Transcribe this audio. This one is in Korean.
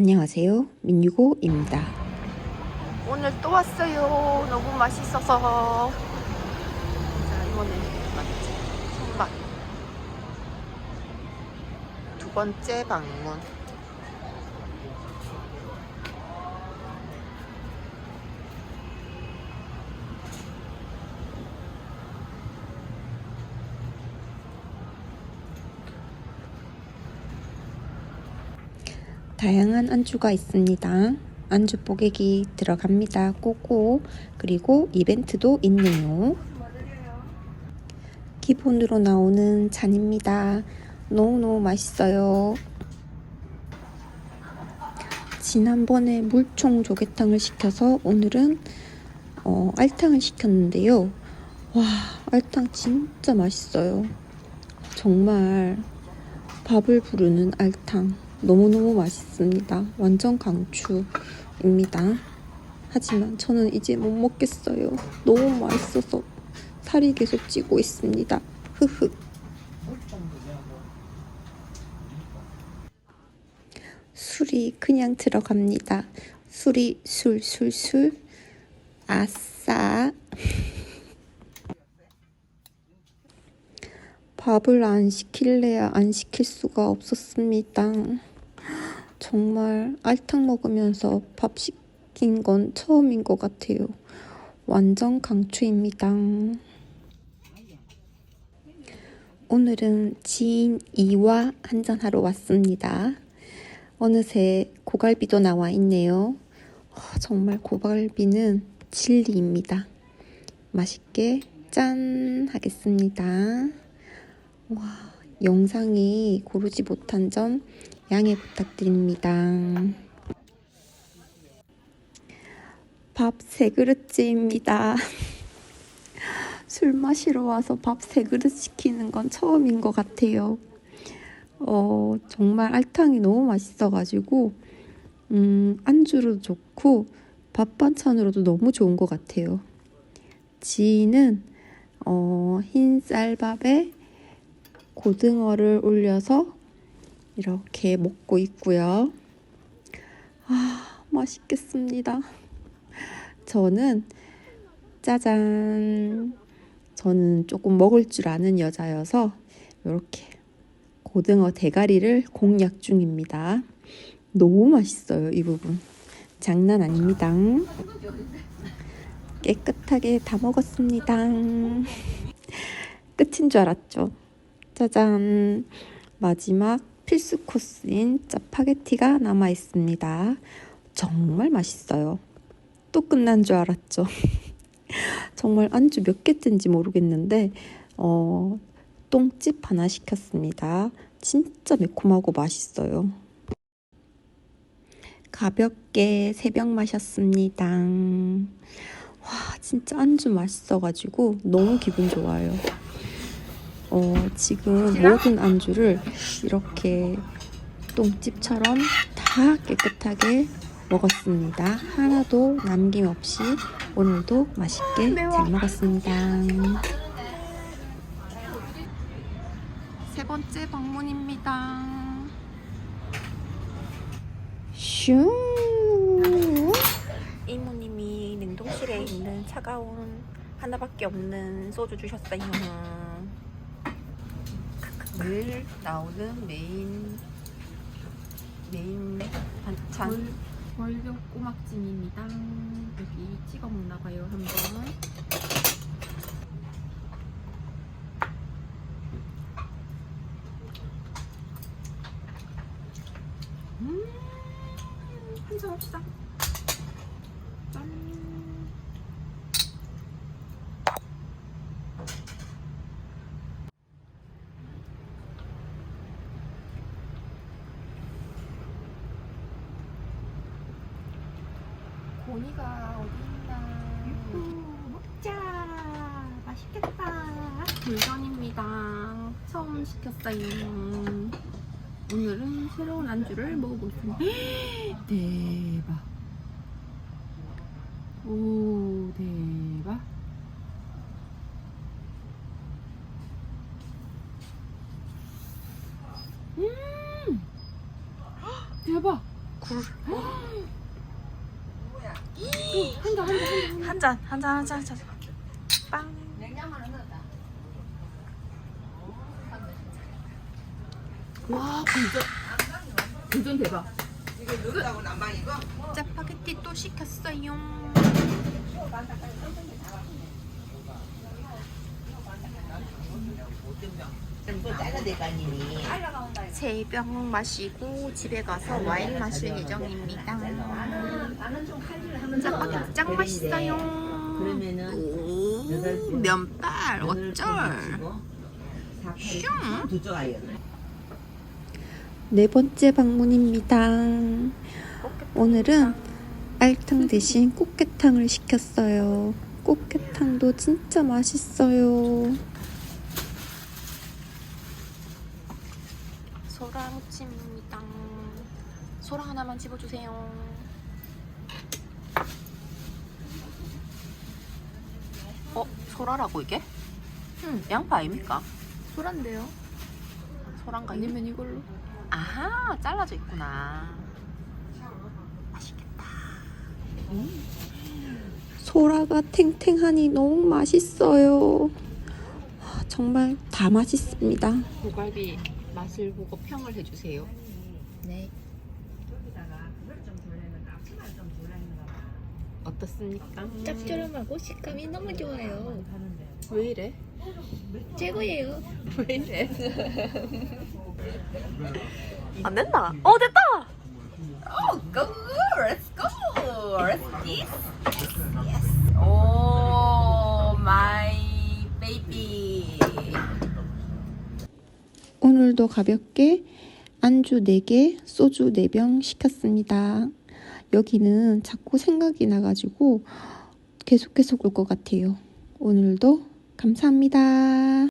안녕하세요. 민유고입니다. 오늘 또 왔어요. 너무 맛있어서. 자, 이번에 맞지? 손맛. 두 번째 방문. 다양한 안주가 있습니다. 안주 뽀개기 들어갑니다. 꼬꼬. 그리고 이벤트도 있네요. 기본으로 나오는 잔입니다. 너무너무 맛있어요. 지난번에 물총 조개탕을 시켜서 오늘은 어, 알탕을 시켰는데요. 와, 알탕 진짜 맛있어요. 정말 밥을 부르는 알탕. 너무너무 맛있습니다. 완전 강추입니다. 하지만 저는 이제 못 먹겠어요. 너무 맛있어서 살이 계속 찌고 있습니다. 흐흐. 술이 그냥 들어갑니다. 술이 술술술. 아싸. 밥을 안 시킬래야 안 시킬 수가 없었습니다. 정말 알탕 먹으면서 밥 시킨 건 처음인 것 같아요. 완전 강추입니다. 오늘은 지인 이와 한잔하러 왔습니다. 어느새 고갈비도 나와 있네요. 아, 정말 고갈비는 진리입니다. 맛있게 짠 하겠습니다. 와, 영상이 고르지 못한 점 양해 부탁드립니다. 밥 세 그릇째입니다. 술 마시러 와서 밥 세 그릇 시키는 건 처음인 것 같아요. 어, 정말 알탕이 너무 맛있어가지고, 음, 안주로 좋고, 밥 반찬으로도 너무 좋은 것 같아요. 지인은, 어, 흰 쌀밥에 고등어를 올려서 이렇게 먹고 있고요. 아, 맛있겠습니다. 저는 짜잔. 저는 조금 먹을 줄 아는 여자여서 이렇게 고등어 대가리를 공략 중입니다. 너무 맛있어요, 이 부분. 장난 아닙니다. 깨끗하게 다 먹었습니다. 끝인 줄 알았죠. 짜잔. 마지막 필수 코스인 짜파게티가 남아 있습니다. 정말 맛있어요. 또 끝난 줄 알았죠. 정말 안주 몇 개째인지 모르겠는데, 어, 똥집 하나 시켰습니다. 진짜 매콤하고 맛있어요. 가볍게 새벽 마셨습니다. 와, 진짜 안주 맛있어가지고 너무 기분 좋아요. 어, 지금 모든 안주를 이렇게 똥집처럼 다 깨끗하게 먹었습니다. 하나도 남김없이 오늘도 맛있게 잘 먹었습니다. 세 번째 방문입니다. 슝! 이모님이 냉동실에 있는 차가운 하나밖에 없는 소주 주셨어요. 늘 나오는 메인 메인 반찬 월병 꼬막찜입니다. 여기 찍어 먹나 봐요 한번. 음, 한잔 합시다. 짠. 고니가 어디 있나? 먹자! 맛있겠다! 불전입니다. 처음 시켰어요. 오늘은 새로운 안주를 먹어보겠습니다. 대박. 오, 대박. 음! 대박. 굴. 한 잔, 한 잔, 한 잔, 한 잔. 빵. 와 진짜 완전 대박. 짜파게티 또 시켰어요. 세병 마시고 집에 가서 와인 마실 예정입니다. 짜파게티 짱 맛있어요. 오, 면발 어쩔. 슝. 두쪽 아이요. 네 번째 방문입니다. 오늘은 알탕 대신 꽃게탕을 시켰어요. 꽃게탕도 진짜 맛있어요. 소라 무침입니다. 소라 하나만 집어 주세요. 어, 소라라고 이게? 응, 양파 아닙니까? 소란데요? 소란가 아니면 이걸로? 아하, 잘라져 있구나. 맛있겠다. 소라가 탱탱하니 너무 맛있어요. 와, 정말 다 맛있습니다. 고갈비 맛을 보고 평을 해주세요. 네. 어떻습니까? 짭조름하고 식감이 너무 좋아요. 왜 이래? 최고예요. 왜 이래? 안 된다. 어 됐다. Oh, go, let's go. Let's kiss. Yes. Oh, my baby. 오늘도 가볍게 안주 4개, 소주 4병 시켰습니다. 여기는 자꾸 생각이 나가지고 계속 계속 올 것 같아요. 오늘도 감사합니다.